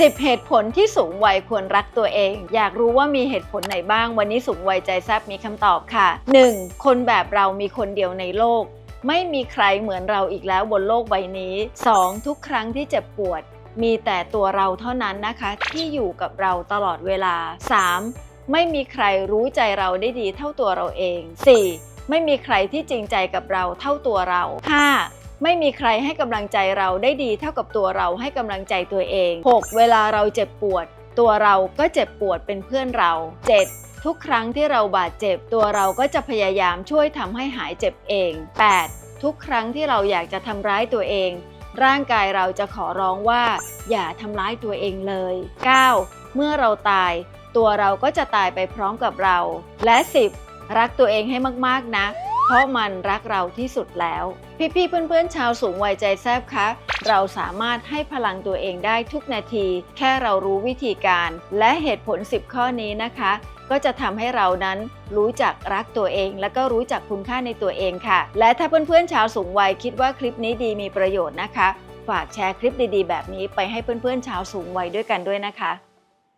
10 เหตุผลที่สูงวัยควรรักตัวเอง อยากรู้ว่ามีเหตุผลไหนบ้าง วันนี้สูงวัยใจแซบมีคำตอบค่ะ 1. คนแบบเรามีคนเดียวในโลก ไม่มีใครเหมือนเราอีกแล้วบนโลกใบนี้ 2. ทุกครั้งที่เจ็บปวด มีแต่ตัวเราเท่านั้นนะคะ ที่อยู่กับเราตลอดเวลา 3. ไม่มีใครรู้ใจเราได้ดีเท่าตัวเราเอง 4. ไม่มีใครที่จริงใจกับเราเท่าตัวเรา 5. ไม่มีใครให้กำลังใจเราได้ดีเท่ากับตัวเราให้กำลังใจตัวเอง 6. เวลาเราเจ็บปวด ตัวเราก็เจ็บปวดเป็นเพื่อนเรา 7. ทุกครั้งที่เราบาดเจ็บ ตัวเราก็จะพยายามช่วยทำให้หายเจ็บเอง 8. ทุกครั้งที่เราอยากจะทำร้ายตัวเอง ร่างกายเราจะขอร้องว่า อย่าทำร้ายตัวเองเลย 9. เมื่อเราตาย ตัวเราก็จะตายไปพร้อมกับเรา และ 10. รักตัวเองให้มากๆนะ เพราะมันรักเราที่สุดแล้ว พี่ๆ เพื่อนๆ ชาวสูงวัยใจแซบคะ เราสามารถให้พลังตัวเองได้ทุกนาที แค่เรารู้วิธีการ และเหตุผล 10 ข้อนี้นะคะ ก็จะทำให้เรานั้นรู้จักรักตัวเอง และก็รู้จักคุณค่าในตัวเองค่ะ และถ้าเพื่อนๆ ชาวสูงวัยคิดว่าคลิปนี้ดีมีประโยชน์นะคะ ฝากแชร์คลิปดีๆ แบบนี้ไปให้เพื่อนๆ ชาวสูงวัยด้วยกันด้วยนะคะ